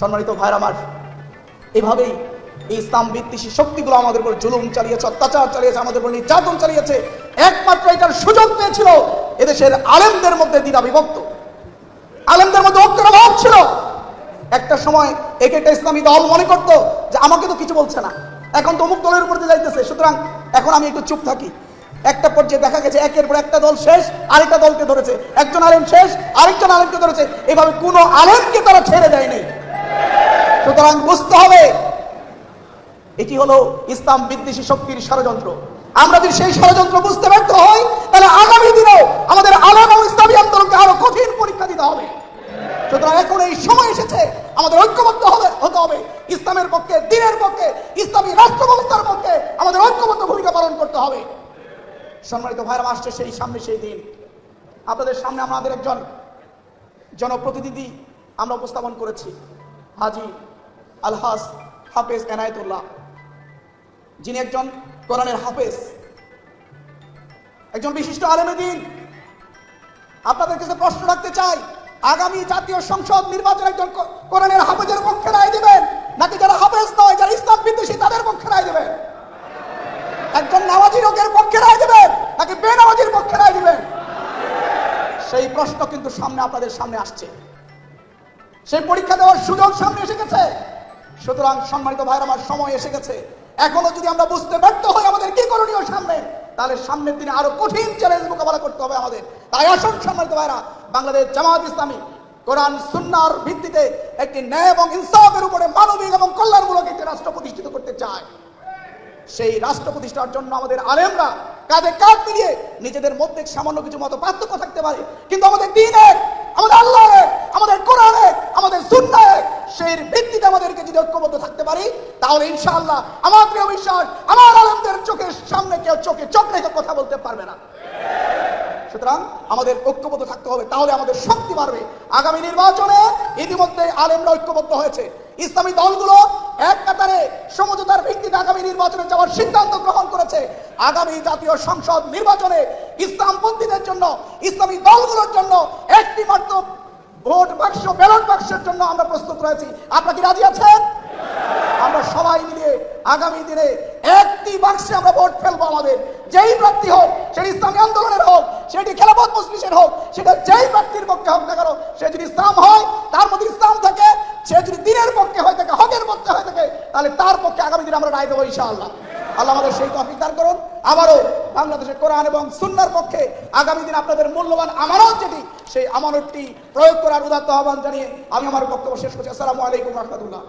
সম্মানিত ভাইর আমার, এভাবেই এই ইসলাম বিদ্বেষী শক্তিগুলো আমাদের উপর জুলুম চালিয়েছে, অত্যাচার চালিয়েছে, আমাদের উপর নির্যাতন চালিয়েছে। একমাত্র এটার সুযোগ পেয়েছিল এদেশের আলেমদের মধ্যে দ্বিধা বিভক্ত। আলেমদের মধ্যে ঐক্যের অভাব ছিল। একটা সময় এক একটা ইসলামী দল মনে করতো যে আমাকে তো কিছু বলছে না। এখন তো অমুক দলের উপর দিয়ে যাইতেছে। সুতরাং এখন আমি একটু চুপ থাকি। একটা পর্যায়ে দেখা গেছে একের পর একটা দল শেষ, আরেকটা দলকে ধরেছে। একজন আলেম শেষ, আরেকজন আলেমকে ধরেছে। এভাবে কোনো আলেমকে তারা ছেড়ে দেয়নি। সুতরাং বুঝতে হবে, এটি হলো ইসলাম বিদ্বেষী শক্তির ষড়যন্ত্র। আমরা যদি সেই ষড়যন্ত্র বুঝতে ব্যর্থ হই, তাহলে আগামী দিনেও আমাদের আলেম ও ইসলামী আন্দোলনকে আরও কঠিন পরীক্ষা দিতে হবে। সুতরাং এখন এই সময় এসেছে, আমাদের ঐক্যবদ্ধ হবে, হতে হবে। ইসলামের পক্ষে, দিনের পক্ষে, ইসলামী রাষ্ট্র ব্যবস্থার পক্ষে আমাদের ঐক্যবদ্ধ ভূমিকা পালন করতে হবে। সম্মানিত ভাইরা আসছে সেই সামনে সেই দিন। আপনাদের সামনে আমাদের একজন জনপ্রতিনিধি আমরা উপস্থাপন করেছি, হাজি আলহাস হাফেজ এনায়েতুল্লাহ। যিনি একজন কোরআনের হাফেজ, একজন বিশিষ্ট আলেমে দিন। আপনাদের কাছে প্রশ্ন রাখতে চাই, আগামী জাতীয় সংসদ নির্বাচন একজন কোরআনের হাফেজের পক্ষে রায় দিবেন? নাকি যারা হাফেজ নয়, যারা ইসলাম বিদ্বেষী, তাদের পক্ষে রায় দিবেন? একজন নামাজি লোকের পক্ষে রায় দিবেন, নাকি বেনামাজির পক্ষে রায় দিবেন? সেই প্রশ্ন কিন্তু সামনে আপনাদের সামনে আসছে। সেই পরীক্ষা দেওয়ার সুযোগ সামনে এসে গেছে। সুতরাং সম্মানিত ভাইয়ের, আমার সময় এসে গেছে। এখনও যদি আমরা বুঝতে ব্যর্থ হই আমাদের কি করণীয় সামনে, তাহলে সামনের দিনে আরও কঠিন চ্যালেঞ্জ মোকাবেলা করতে হবে আমাদের। তাই আসুন সম্মানিত ভাইরা বাংলাদেশ জামাত ইসলামী কোরআন সুন্নার ভিত্তিতে একটি ন্যায় এবং ইনসাফের উপরে মানবিক এবং কল্যাণমূলক একটি রাষ্ট্র প্রতিষ্ঠিত করতে চায় সেই রাষ্ট্র প্রতিষ্ঠার জন্য আমাদের আলেমরা কাঁধে কাঁধ মিলিয়ে নিজেদের মধ্যে সামান্য কিছু মতো পার্থক্য থাকতে পারে। কিন্তু আমাদের দিনের, আমাদের আল্লাহ আমাদের কোরআনে আমাদের সুন্নায় সেই ভিত্তিতে আমাদেরকে যদি থাকতে পারি, তাহলে ইনশাআল্লাহ আমার প্রিয় বিশ্বাস, আমার আলেমদের চোখের সামনে কেউ চোখে চোখ রেখে কথা বলতে পারবে না। সুতরাং আমাদের ঐক্যবদ্ধ থাকতে হবে, তাহলে আমাদের শক্তি বাড়বে। আগামী নির্বাচনে ইতিমধ্যে আলেমরা ঐক্যবদ্ধ হয়েছে। ইসলামী দলগুলো এক কাতারে সমঝোতার ভিত্তিতে আগামী নির্বাচনে যাওয়ার সিদ্ধান্ত গ্রহণ করেছে। আগামী জাতীয় সংসদ নির্বাচনে ইসলামপন্থীদের জন্য, ইসলামী দলগুলোর জন্য একটি মাত্র ভোট বাক্স, ব্যালট বাক্সের জন্য আমরা প্রস্তুত রয়েছি। আপনারা কি রাজি আছেন? আমরা সবাই মিলে আগামী দিনে একটি বাক্সে আমরা ভোট ফেলব আমাদের। যেই প্রার্থী হোক সেটি ইসলামী আন্দোলনের হোক সেটি খেলাফত মুসলিমের হোক, সেটা যেই প্রার্থীর পক্ষে হোক না কেন, সে যদি ইসলাম হয়, তার মধ্যে ইসলাম থাকে, সে যদি দিনের পক্ষে হয়ে থাকে, হকের পক্ষে হয়ে থাকে, তাহলে তার পক্ষে আগামী দিনে আমরা রায় দেবো ইনশাআল্লাহ। আল্লাহ আমাদের সেই তফিক দান করুন। আবারও বাংলাদেশের কোরআন এবং সুন্নার পক্ষে আগামী দিন আপনাদের মূল্যবান আমানত যেটি, সেই আমানতটি প্রয়োগ করার উদাত্ত আহ্বান জানিয়ে আমি আমার বক্তব্য শেষ করছি। আসসালামু আলাইকুম রহমতুল্লাহ।